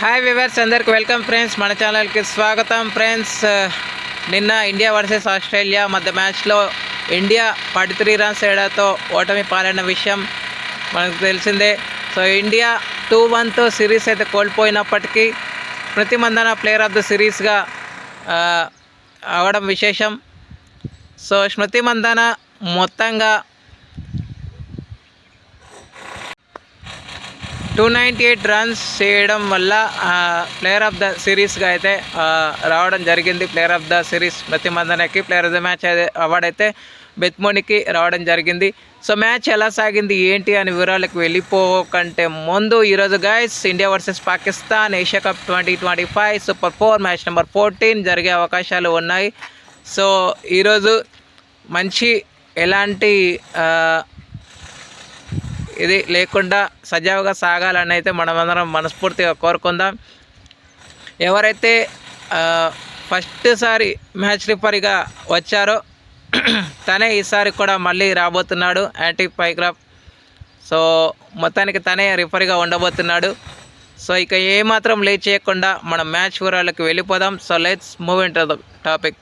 Hi viewers అందరికి welcome friends మన ఛానల్కి స్వాగతం ఫ్రెండ్స్ నిన్న ఇండియా వర్సెస్ ఆస్ట్రేలియా మధ్య మ్యాచ్లో ఇండియా ఫార్టీ త్రీ రన్స్ తేడాతో ఓటమి పాలైన విషయం మనకు తెలిసిందే. సో ఇండియా టూ వన్తో సిరీస్ అయితే కోల్పోయినప్పటికీ Smriti Mandhana player of the సిరీస్గా అవడం విశేషం. సో స్మృతి మందన మొత్తంగా టూ నైంటీ ఎయిట్ రన్స్ చేయడం వల్ల ప్లేయర్ ఆఫ్ ద సిరీస్గా అయితే రావడం జరిగింది. Player of the series ప్రతిమందనకి player of the match award అయితే బెత్మోనికి రావడం జరిగింది. సో మ్యాచ్ ఎలా సాగింది ఏంటి అని వివరాలకు వెళ్ళిపోకంటే ముందు ఈరోజు guys India versus Pakistan Asia cup twenty twenty five super four match number fourteen జరిగే అవకాశాలు ఉన్నాయి. సో ఈరోజు మంచి ఎలాంటి ఇది లేకుండా సజావుగా సాగాలని అయితే మనమందరం మనస్ఫూర్తిగా కోరుకుందాం. ఎవరైతే ఫస్ట్ సారి మ్యాచ్ రిఫరీగా వచ్చారో తనే ఈసారి కూడా మళ్ళీ రాబోతున్నాడు యాంటీ పైగ్రాఫ్. సో మొత్తానికి తనే రిఫరీగా ఉండబోతున్నాడు. సో ఇక ఏమాత్రం లేట్ చేయకుండా మనం మ్యాచ్ వివరాలకు వెళ్ళిపోదాం. So let's move into the topic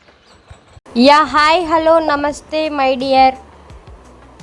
ya hi hello నమస్తే my dear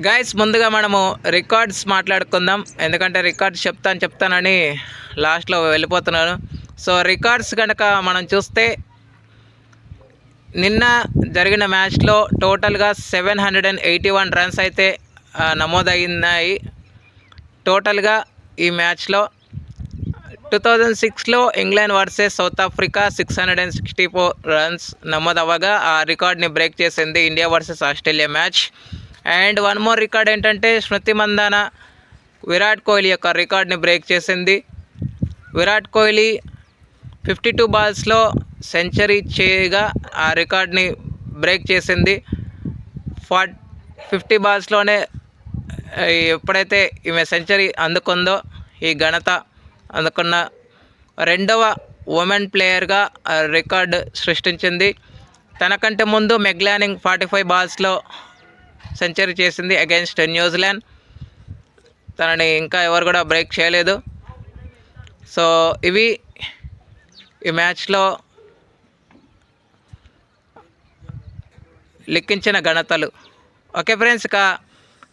గైస్ ముందుగా మనము రికార్డ్స్ మాట్లాడుకుందాం. ఎందుకంటే రికార్డ్స్ చెప్తాను చెప్తానని లాస్ట్లో వెళ్ళిపోతున్నాను. సో రికార్డ్స్ కనుక మనం చూస్తే నిన్న జరిగిన మ్యాచ్లో టోటల్గా seven hundred and eighty one runs అయితే నమోదయ్యాయి. నమోదైనాయి టోటల్గా ఈ మ్యాచ్లో టూ థౌజండ్ సిక్స్లో England versus South Africa six hundred and sixty four runs నమోదవ్వగా ఆ రికార్డ్ని బ్రేక్ చేసింది India versus Australia match and one more record ఏంటంటే స్మృతి మందాన విరాట్ కోహ్లీ యొక్క రికార్డ్ని బ్రేక్ చేసింది. విరాట్ కోహ్లీ ఫిఫ్టీ టూ బాల్స్లో సెంచరీ చేయగా ఆ రికార్డ్ని బ్రేక్ చేసింది. ఫార్ట్ ఫిఫ్టీ బాల్స్లోనే ఎప్పుడైతే ఈమె సెంచరీ అందుకుందో ఈ ఘనత అందుకున్న రెండవ ఉమెన్ ప్లేయర్గా ఆ రికార్డు సృష్టించింది. తనకంటే ముందు మెగ్లానింగ్ ఫార్టీ ఫైవ్ బాల్స్లో సెంచరీ చేసింది అగైన్స్ట్ న్యూజిలాండ్. తనని ఇంకా ఎవరు కూడా బ్రేక్ చేయలేదు. సో ఇవి ఈ మ్యాచ్లో లిఖించిన ఘనతలు. ఓకే ఫ్రెండ్స్ ఇక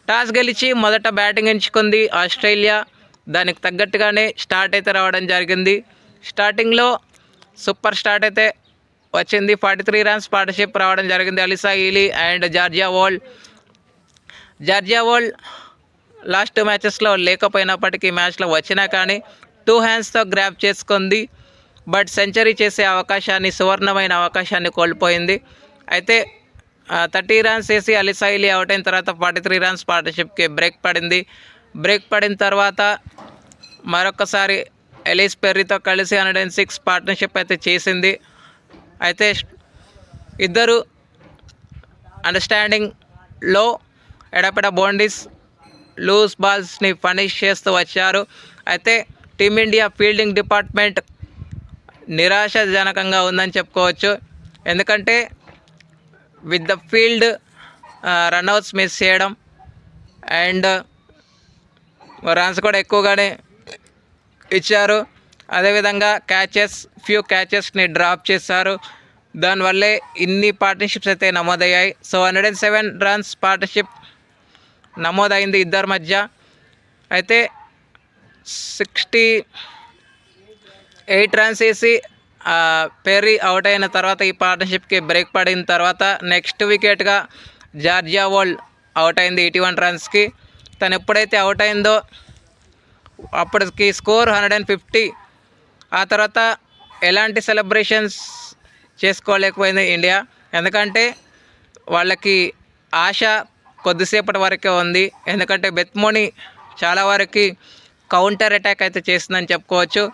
టాస్ గెలిచి మొదట బ్యాటింగ్ ఎంచుకుంది ఆస్ట్రేలియా. దానికి తగ్గట్టుగానే స్టార్ట్ అయితే రావడం జరిగింది. స్టార్టింగ్లో సూపర్ స్టార్ట్ అయితే వచ్చింది. ఫార్టీ త్రీ రన్స్ పార్ట్నర్షిప్ రావడం జరిగింది Alyssa Healy and Georgia world Georgia Voll last మ్యాచెస్లో లేకపోయినప్పటికీ మ్యాచ్లో వచ్చినా కానీ టూ హ్యాండ్స్తో గ్రాప్ చేసుకుంది. బట్ సెంచరీ చేసే అవకాశాన్ని సువర్ణమైన అవకాశాన్ని కోల్పోయింది. అయితే థర్టీ రన్స్ వేసి అలిసైలి అవుట్ అయిన తర్వాత ఫార్టీ త్రీ రన్స్ పార్ట్నర్షిప్కి బ్రేక్ పడింది. బ్రేక్ పడిన తర్వాత మరొకసారి ఎలీస్ పెర్రీతో కలిసి హండ్రెడ్ అండ్ సిక్స్ పార్ట్నర్షిప్ అయితే చేసింది. అయితే ఇద్దరు అండర్స్టాండింగ్లో ఎడపెడ బౌండరీస్ లూజ్ బాల్స్ని పనిష్ చేస్తూ వచ్చారు. అయితే టీమిండియా ఫీల్డింగ్ డిపార్ట్మెంట్ నిరాశాజనకంగా ఉందని చెప్పుకోవచ్చు. ఎందుకంటే with the field run outs miss చేయడం అండ్ రన్స్ కూడా ఎక్కువగానే ఇచ్చారు. అదేవిధంగా క్యాచెస్ ఫ్యూ క్యాచెస్ని డ్రాప్ చేశారు. దానివల్లే ఇన్ని పార్ట్నర్షిప్స్ అయితే నమోదయ్యాయి. So hundred and seven runs partnership నమోదైంది ఇద్దరి మధ్య. అయితే సిక్స్టీ ఎయిట్ రన్స్ వేసి ఆ, పెర్రీ అవుట్ అయిన తర్వాత ఈ పార్ట్నర్షిప్కి బ్రేక్ పడిన తర్వాత నెక్స్ట్ వికెట్గా జార్జియా వరల్డ్ అవుట్ అయింది ఎయిటీ వన్ రన్స్కి. తను ఎప్పుడైతే అవుట్ అయిందో అప్పటికి స్కోర్ హండ్రెడ్ అండ్ ఫిఫ్టీ. ఆ తర్వాత ఎలాంటి సెలబ్రేషన్స్ చేసుకోలేకపోయింది ఇండియా. ఎందుకంటే వాళ్ళకి ఆశ కొద్దిసేపటి వరకే ఉంది. ఎందుకంటే బెత్మోని చాలా వరకు కౌంటర్ అటాక్ అయితే చేసిందని చెప్పుకోవచ్చు.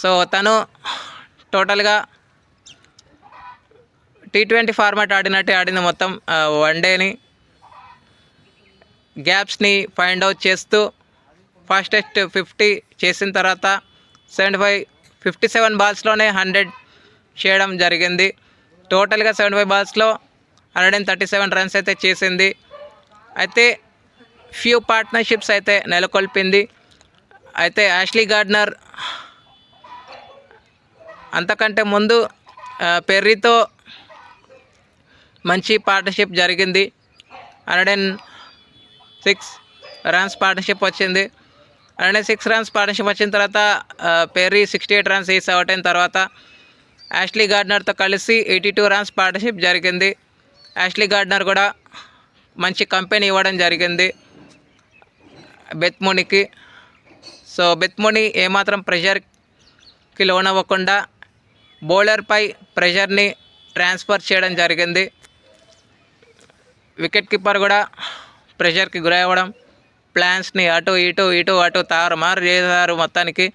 సో తను టోటల్గా టీ ట్వంటీ ఫార్మాట్ ఆడినట్టే ఆడింది మొత్తం వన్ డేని గ్యాప్స్ని ఫైండ్ అవుట్ చేస్తూ ఫాస్టెస్ట్ ఫిఫ్టీ చేసిన తర్వాత సెవెంటీ ఫైవ్ ఫిఫ్టీ సెవెన్ బాల్స్లోనే హండ్రెడ్ చేయడం జరిగింది. టోటల్గా seventy five బాల్స్లో hundred and thirty seven runs అయితే చేసింది. అయితే ఫ్యూ పార్ట్నర్షిప్స్ అయితే నెలకొల్పింది. అయితే యాష్లీ గార్డ్నర్ అంతకంటే ముందు పెర్రీతో మంచి పార్ట్నర్షిప్ జరిగింది. Hundred and six runs partnership వచ్చింది. Hundred and six runs partnership వచ్చిన తర్వాత పెర్రీ సిక్స్టీ ఎయిట్ రన్స్ వేసి అవుట్ అయిన తర్వాత యాష్లీ గార్డ్నర్తో కలిసి ఎయిటీ టూ రన్స్ పార్ట్నర్షిప్ జరిగింది. యాష్లీ గార్డ్నర్ కూడా మంచి కంపెనీ ఇవ్వడం జరిగింది. బెత్మునికి. సో బెత్ముని ఏమాత్రం ప్రెషర్కి లోనవ్వకుండా బౌలర్పై ప్రెషర్ని ట్రాన్స్ఫర్ చేయడం జరిగింది. వికెట్ కీపర్ కూడా ప్రెషర్కి గురవ్వడం ప్లాన్స్ని అటు ఇటు ఇటు అటు తారుమారు చేశారు మొత్తానికి.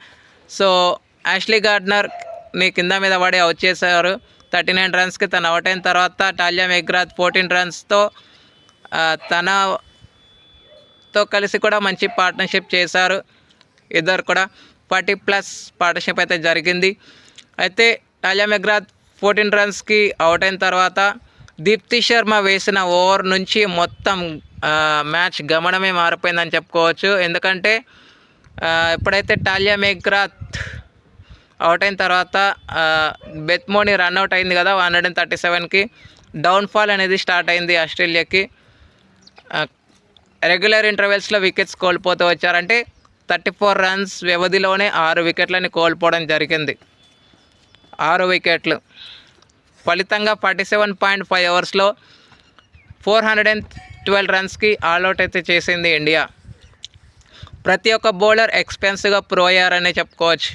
సో యాష్లీ గార్డ్నర్ని కింద మీద పడి అవుట్ చేశారు. థర్టీ నైన్ రన్స్కి తను అవుట్ అయిన తర్వాత టాలియా మెగ్రాత్ ఫోర్టీన్ రన్స్తో తనతో కలిసి కూడా మంచి పార్ట్నర్షిప్ చేశారు. ఇద్దరు కూడా ఫార్టీ ప్లస్ పార్ట్నర్షిప్ అయితే జరిగింది. అయితే టాలియా మెగ్రాత్ ఫోర్టీన్ రన్స్కి అవుట్ అయిన తర్వాత దీప్తి శర్మ వేసిన ఓవర్ నుంచి మొత్తం మ్యాచ్ గమనమే మారిపోయిందని చెప్పుకోవచ్చు. ఎందుకంటే ఎప్పుడైతే టాలియా మెగ్రాత్ అవుట్ అయిన తర్వాత బెత్మోని రన్అట్ అయింది కదా వన్ హండ్రెడ్ అండ్ థర్టీ సెవెన్కి డౌన్ఫాల్ అనేది స్టార్ట్ అయింది ఆస్ట్రేలియాకి. రెగ్యులర్ ఇంటర్వెల్స్లో వికెట్స్ కోల్పోతూ వచ్చారంటే థర్టీ ఫోర్ రన్స్ వ్యవధిలోనే ఆరు వికెట్లని కోల్పోవడం జరిగింది. ఆరు వికెట్లు ఫలితంగా ఫార్టీ సెవెన్ పాయింట్ ఫైవ్ అవర్స్లో ఫోర్ హండ్రెడ్ అండ్ ట్వెల్వ్ రన్స్కి ఆల్అవుట్ అయితే చేసింది ఇండియా. ప్రతి ఒక్క బౌలర్ ఎక్స్పెన్సివ్గా ప్రో అయ్యారనే చెప్పుకోవచ్చు.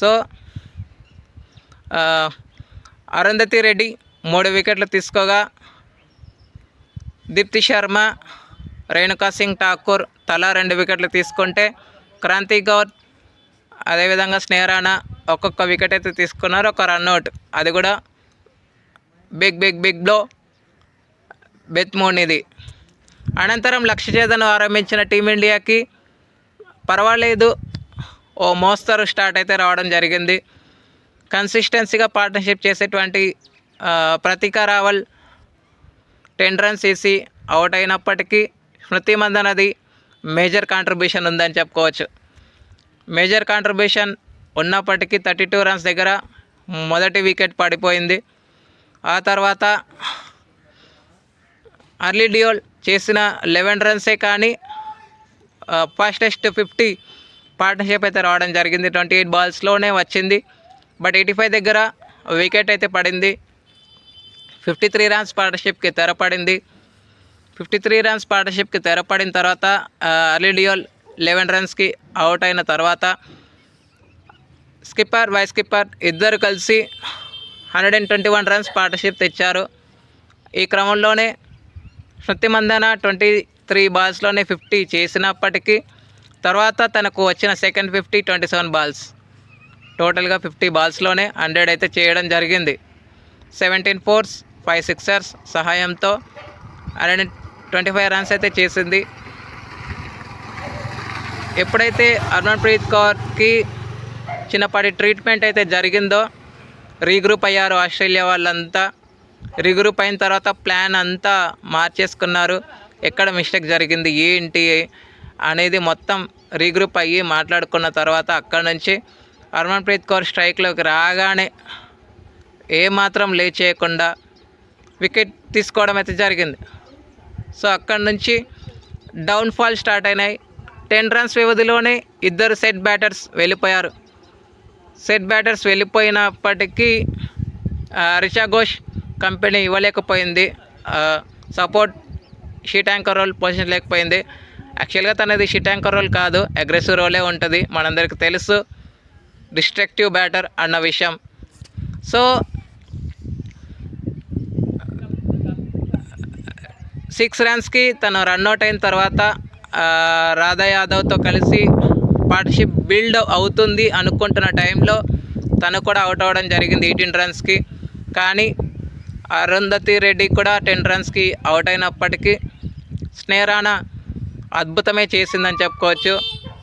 సో అరుంధతి రెడ్డి మూడు వికెట్లు తీసుకోగా దీప్తి శర్మ రేణుకా సింగ్ ఠాకూర్ తలా రెండు వికెట్లు తీసుకుంటే క్రాంతి గౌర్ అదేవిధంగా స్నేహరాణా ఒక్కొక్క వికెట్ అయితే తీసుకున్నారు. ఒక రన్అట్ అది కూడా బిగ్ బిగ్ బిగ్ బ్లో బెత్మోనిది. అనంతరం లక్ష్య చేతను ఆరంభించిన టీమిండియాకి పర్వాలేదు. ఓ మోస్తరు స్టార్ట్ అయితే రావడం జరిగింది. కన్సిస్టెన్సీగా పార్ట్నర్షిప్ చేసేటువంటి ప్రతీక రావల్ టెన్ రన్స్ వేసి అవుట్ అయినప్పటికీ స్మృతి మందనది మేజర్ కాంట్రిబ్యూషన్ ఉందని చెప్పుకోవచ్చు. మేజర్ కాంట్రిబ్యూషన్ ఉన్నప్పటికీ థర్టీ టూ రన్స్ దగ్గర మొదటి వికెట్ పడిపోయింది. ఆ తర్వాత అర్లీ డియోల్ చేసిన లెవెన్ రన్సే కానీ ఫాస్టెస్ట్ ఫిఫ్టీ పార్ట్నర్షిప్ అయితే రావడం జరిగింది. ట్వంటీ ఎయిట్ బాల్స్లోనే వచ్చింది. బట్ ఎయిటీ ఫైవ్ దగ్గర వికెట్ అయితే పడింది. ఫిఫ్టీ త్రీ రన్స్ పార్ట్నర్షిప్కి తెరపడింది. ఫిఫ్టీ త్రీ రన్స్ పార్ట్నర్షిప్కి తెరపడిన తర్వాత అర్లీ డియోల్ లెవెన్ రన్స్కి అవుట్ అయిన తర్వాత స్కిప్పర్ వైస్ స్కిప్పర్ ఇద్దరు కలిసి hundred and twenty one runs partnership తెచ్చారు. ఈ క్రమంలోనే శృతి మందన ట్వంటీ త్రీ బాల్స్లోనే ఫిఫ్టీ చేసినప్పటికీ తర్వాత తనకు వచ్చిన second fifty twenty seven balls టోటల్గా ఫిఫ్టీ బాల్స్లోనే హండ్రెడ్ అయితే చేయడం జరిగింది. సెవెంటీన్ ఫోర్స్ ఫైవ్ సిక్సర్స్ సహాయంతో అలానే ట్వంటీ ఫైవ్ రన్స్ అయితే చేసింది. ఎప్పుడైతే హర్మన్ప్రీత్ కౌర్కి చిన్నపాటి ట్రీట్మెంట్ అయితే జరిగిందో రీగ్రూప్ అయ్యారు ఆస్ట్రేలియా వాళ్ళంతా. రీగ్రూప్ అయిన తర్వాత ప్లాన్ అంతా మార్చేసుకున్నారు. ఎక్కడ మిస్టేక్ జరిగింది ఏంటి అనేది మొత్తం రీగ్రూప్ అయ్యి మాట్లాడుకున్న తర్వాత అక్కడ నుంచి హర్మన్ప్రీత్ కౌర్ స్ట్రైక్లోకి రాగానే ఏమాత్రం లే చేయకుండా వికెట్ తీసుకోవడం అయితే జరిగింది. సో అక్కడి నుంచి డౌన్ఫాల్ స్టార్ట్ అయినాయి. టెన్ రన్స్ వ్యవధిలోనే ఇద్దరు సెట్ బ్యాటర్స్ వెళ్ళిపోయారు. సెట్ బ్యాటర్స్ వెళ్ళిపోయినప్పటికీ Richa Ghosh company ఇవ్వలేకపోయింది. Support sheet anchor role position లేకపోయింది. యాక్చువల్గా తనది షీట్ యాంకర్ రోల్ కాదు అగ్రెసివ్ రోలే ఉంటుంది. మనందరికీ తెలుసు డిస్ట్రక్టివ్ బ్యాటర్ అన్న విషయం. సో సిక్స్ రన్స్కి తను రన్అట్ అయిన తర్వాత రాధా యాదవ్తో కలిసి పార్ట్నర్షిప్ బిల్డ్ అవుతుంది అనుకుంటున్న టైంలో తను కూడా అవుట్ అవ్వడం జరిగింది ఎయిటీన్ రన్స్కి. కానీ అరుంధతి రెడ్డి కూడా టెన్ రన్స్కి అవుట్ అయినప్పటికీ స్నేహరాణ అద్భుతమే చేసిందని చెప్పుకోవచ్చు.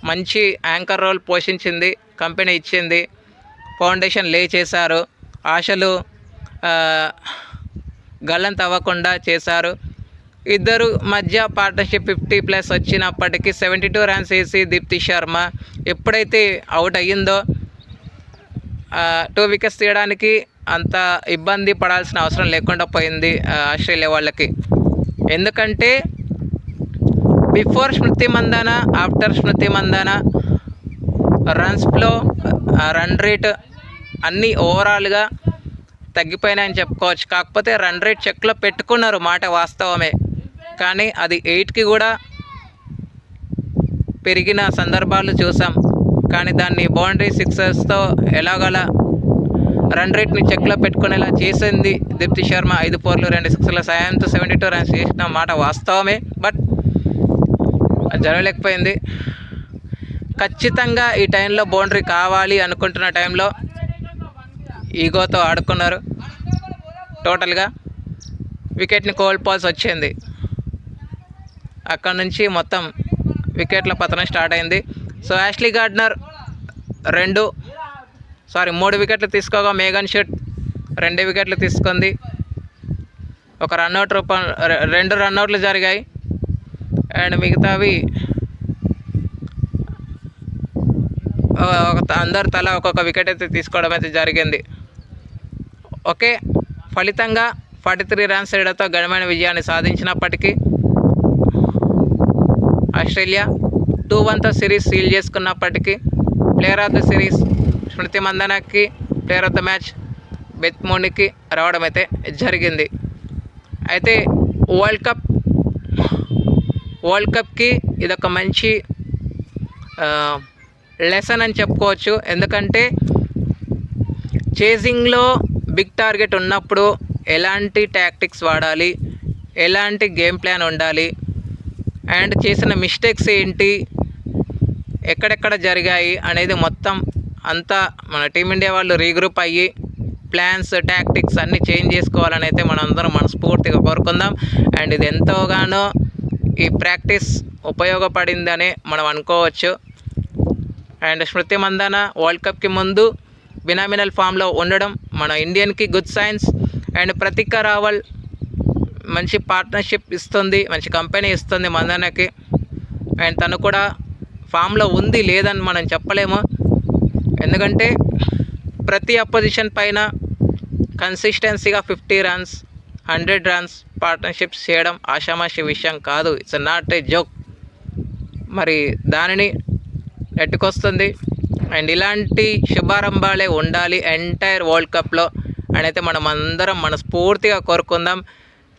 మంచి యాంకర్ రోల్ పోషించింది కంపెనీ ఇచ్చింది ఫౌండేషన్ లే చేశారు ఆశలు ఆ, గల్లంత అవ్వకుండా చేశారు. ఇద్దరు మధ్య పార్ట్నర్షిప్ ఫిఫ్టీ ప్లస్ వచ్చినప్పటికీ సెవెంటీ టూ రన్స్ వేసి దీప్తి శర్మ ఎప్పుడైతే అవుట్ అయ్యిందో టూ వికెట్స్ తీయడానికి అంత ఇబ్బంది పడాల్సిన అవసరం లేకుండా పోయింది ఆస్ట్రేలియా వాళ్ళకి. ఎందుకంటే బిఫోర్ స్మృతి మందాన ఆఫ్టర్ స్మృతి మందాన రన్స్లో రన్ రేట్ అన్నీ ఓవరాల్గా తగ్గిపోయినాయని చెప్పుకోవచ్చు. కాకపోతే రన్ రేట్ చెక్లో పెట్టుకున్నారు మాట వాస్తవమే. కానీ అది ఎయిట్కి కూడా పెరిగిన సందర్భాలు చూసాం. కానీ దాన్ని బౌండరీ సిక్సర్స్తో ఎలాగలా రన్ రేట్ని చెక్లో పెట్టుకునేలా చేసింది దీప్తి శర్మ. ఐదు ఫోర్లు రెండు సిక్స్ల సాయంతో సెవెంటీ టూ రన్స్ చేసిన మాట వాస్తవమే. బట్ జరగలేకపోయింది. ఖచ్చితంగా ఈ టైంలో బౌండరీ కావాలి అనుకుంటున్న టైంలో ఈగోతో ఆడుకున్నారు. టోటల్గా వికెట్ని కోల్పోవాల్సి వచ్చింది. అక్కడ నుంచి మొత్తం వికెట్ల పతనం స్టార్ట్ అయింది. సో యాష్లీ గార్డ్నర్ రెండు సారీ మూడు వికెట్లు తీసుకోగా మేఘన్ షెట్ రెండు వికెట్లు తీసుకుంది. ఒక రన్అట్ రూపం రెండు రన్అట్లు జరిగాయి. అండ్ మిగతావి ఒక అందరు తల ఒక్కొక్క వికెట్ అయితే తీసుకోవడం అయితే జరిగింది. ఓకే ఫలితంగా ఫార్టీ త్రీ రన్స్ తేడాతో ఘనమైన విజయాన్ని సాధించినప్పటికీ ఆస్ట్రేలియా టూ వన్తో series seal చేసుకున్నప్పటికీ player of the series Smriti మందనకి player of the match బెత్మోనికి రావడం అయితే జరిగింది. అయితే వరల్డ్ కప్ వరల్డ్ కప్కి ఇదొక మంచి లెసన్ అని చెప్పుకోవచ్చు. ఎందుకంటే చేసింగ్లో బిగ్ టార్గెట్ ఉన్నప్పుడు ఎలాంటి టాక్టిక్స్ వాడాలి ఎలాంటి గేమ్ ప్లాన్ ఉండాలి అండ్ చేసిన మిస్టేక్స్ ఏంటి? ఎక్కడెక్కడ జరిగాయి అనేది మొత్తం అంతా మన టీమిండియా వాళ్ళు రీగ్రూప్ అయ్యి ప్లాన్స్ టాక్టిక్స్ అన్నీ చేంజ్ చేసుకోవాలని అయితే మనందరం మనస్ఫూర్తిగా కోరుకుందాం. అండ్ ఇది ఎంతోగానో ఈ ప్రాక్టీస్ ఉపయోగపడిందని మనం అనుకోవచ్చు. అండ్ స్మృతి మందాన వరల్డ్ కప్కి ముందు బినామినల్ ఫామ్లో ఉండడం మన ఇండియన్కి good signs and Pratika Rawal మంచి పార్ట్నర్షిప్ ఇస్తుంది మంచి కంపెనీ ఇస్తుంది మందనకి. అండ్ తను కూడా ఫామ్లో ఉంది లేదని మనం చెప్పలేము. ఎందుకంటే ప్రతి అపోజిషన్ పైన కన్సిస్టెన్సీగా fifty runs hundred runs partnerships చేయడం ఆషామాషి విషయం కాదు. ఇట్స్ నాట్ ఏ జోక్ మరి దానిని నెట్టుకొస్తుంది. అండ్ ఇలాంటి శుభారంభాలే ఉండాలి ఎంటైర్ వరల్డ్ కప్లో. అని అయితే మనం అందరం మనస్ఫూర్తిగా కోరుకుందాం.